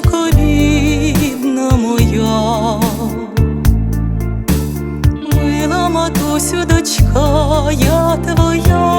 донько рідна моя, мила матусю, дочка я твоя.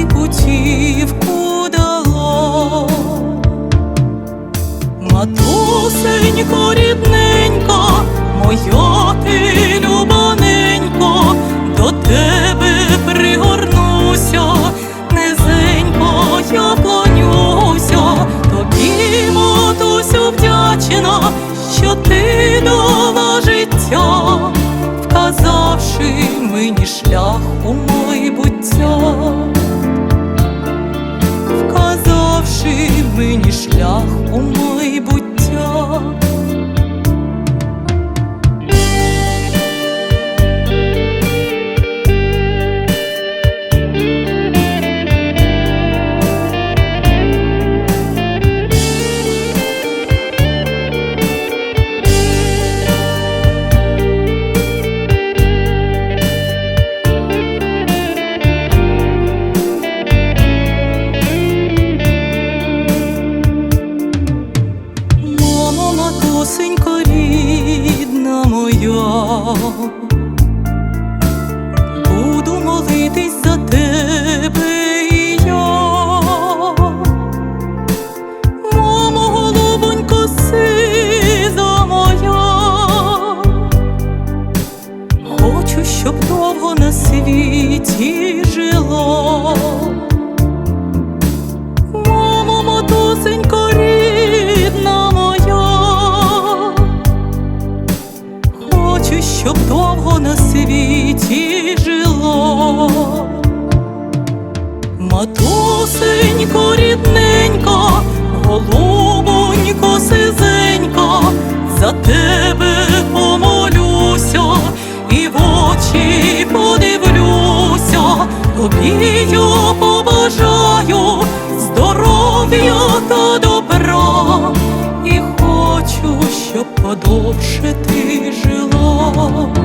Ти путівку дала. Матусенько, рідненька, моя ти любоненько, до тебе пригорнуся, низенько я клонюся, тобі, матусю, вдячна, що ти дала моя, щоб довго на світі жила. Матусенько, рідненько, голубонько, сизенько, за тебе помолюся і в очі подивлюся, тобі побажаю здоров'я та добра, хочу, щоб подовше ти all.